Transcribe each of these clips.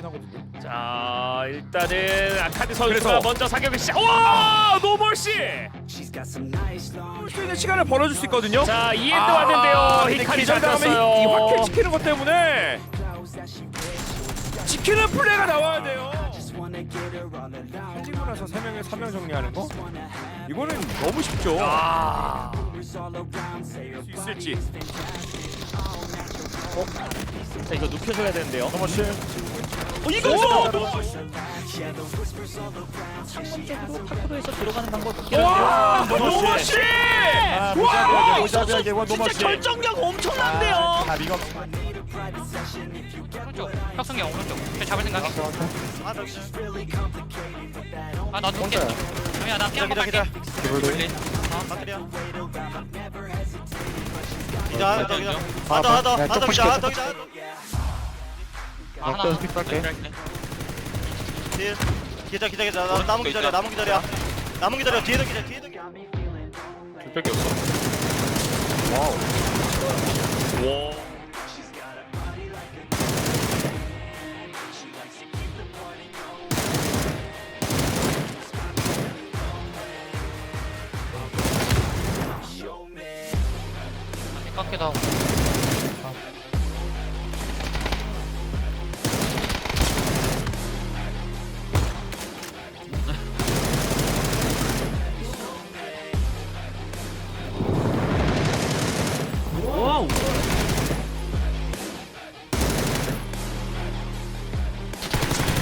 같긴 하거든요. 자 일단은 아카디 선수가 그래서- 먼저 사격을 시작. 와 노멀씨. 할수 있는 시간을 벌어줄 수 있거든요. 자 이엔드 아, 왔는데요. 근데 히카리 잘 기절 다음에 이. 확킬 지키는 것 때문에 지키는 플레이가 나와야 돼요. 살리고 나서 세 명에 3명 정리하는 거? 이거는 너무 쉽죠. 아. 할수 있을지. 자 이거 눕혀줘야 되는데요. 넘어치. 어, 이거죠. 창문적으로 파크로에서 들어가는 방법 와. 노머시! 아, 와! 진짜. 결정력 엄청난데요. 아, 이거 오른쪽. 혁성이 형 오른쪽. 걔 잡을 생각해 아 나도 올게 정이야 나 피한 번 갈게. 기블리. 기자 하나 더 기자 아, 하나 더 하나 더 네, 하나 더쪽 기자 하나 더 기자. 아 하나 럭커 스픽 할게. 뒤에 기자 기자 기자 나 남은 기자리야 남은 기자리야 남은 기자리야 뒤에도 기자 뒤에도 기자 줄백이 없어. 와우.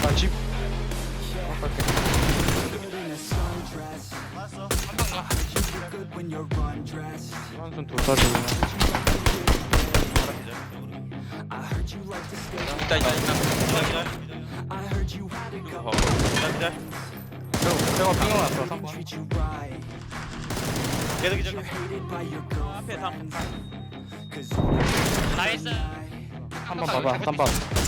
아, 집. 알았어 한손 돌파지. 기자 기자 기자 기자 기자 기자 내가 핑어놨어 3번. 계속 기자 나이스 3번 봐봐. 3번.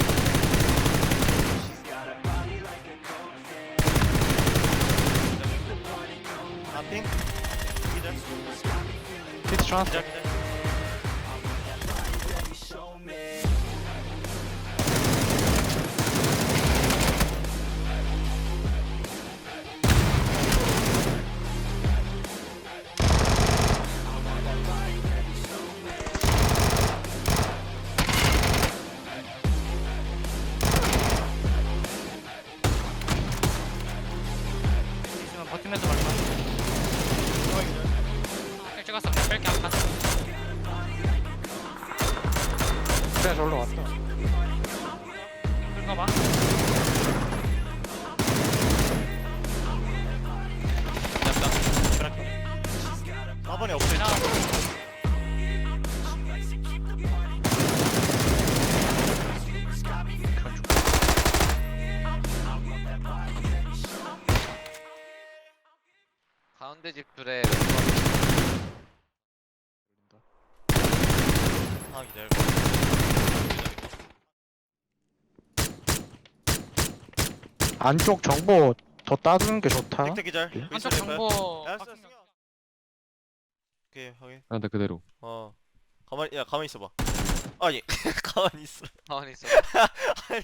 기자 기자 있으면 버티면서 일 찍었어 그냥 뺄게 한칸 그래, 저로 왔다. 긁어봐. 4번에 없어 하나 가운데 집들에 하나 기자 안쪽 정보 더 따주는 게 좋다. 틱틱 기자 한쪽 정보 알았어 바뀐 거. 오케이 확인. 아, 나 그대로. 어. 가만히 야 가만히 있어봐. 아니 가만히 있어. 가만히 있어. 아니